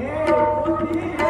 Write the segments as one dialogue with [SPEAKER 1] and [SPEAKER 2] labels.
[SPEAKER 1] Ei,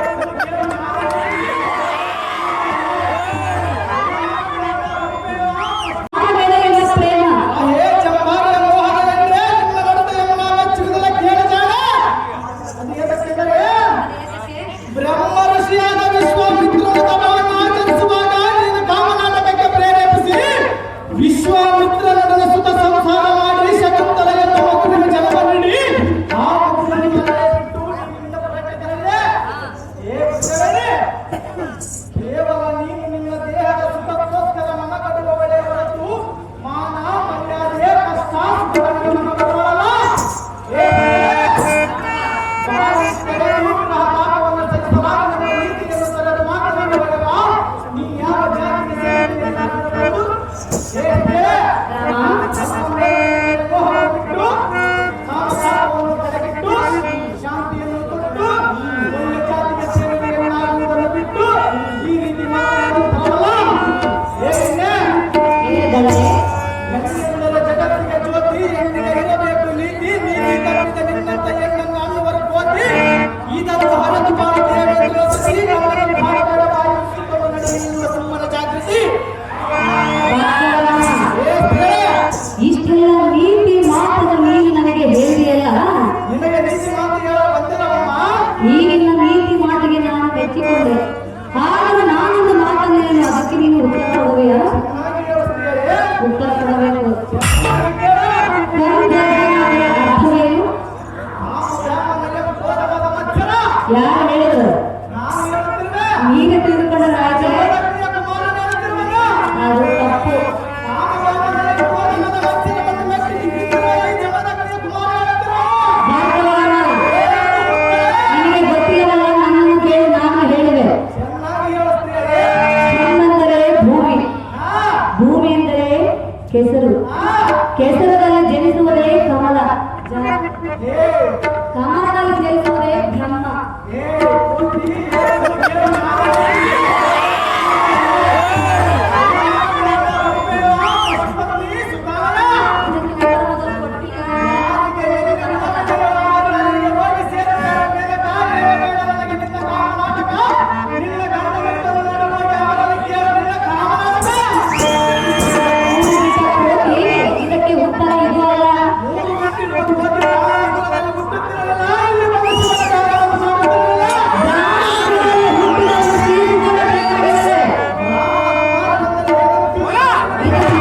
[SPEAKER 2] ಯಾರು ಹೇಳಿದ್ರು. ನೀನು ಕೆಸರು ಕೆಸರದಲ್ಲಿ ಜನಿಸುವುದೇ ಕಮಲ ಕಮಲದಲ್ಲಿ ಜನಿಸುವುದೇ ಬ್ರಹ್ಮ Thank you.